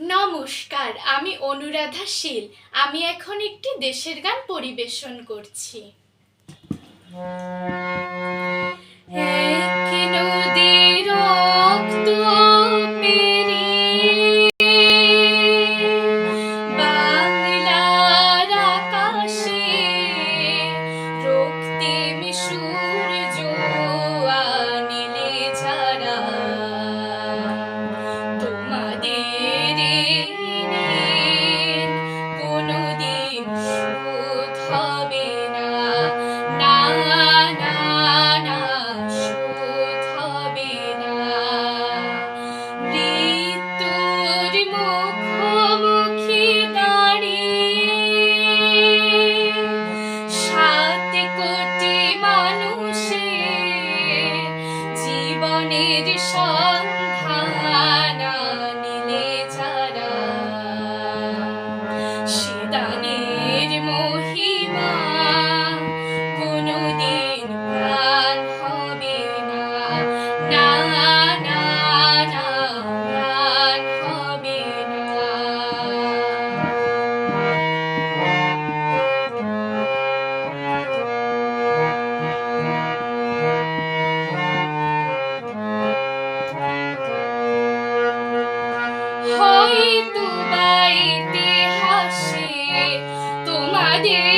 নমস্কার আমি অনুরাধা শীল। আমি এখন একটি দেশের গান পরিবেশন করছি। হয়তো বা ইতিহাসে। তোমাদের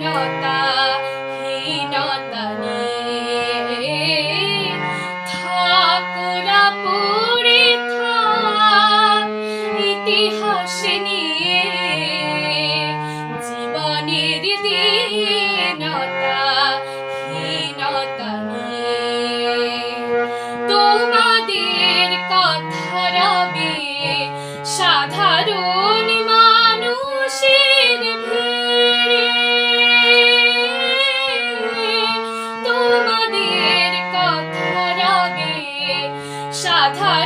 দীনতা 啊他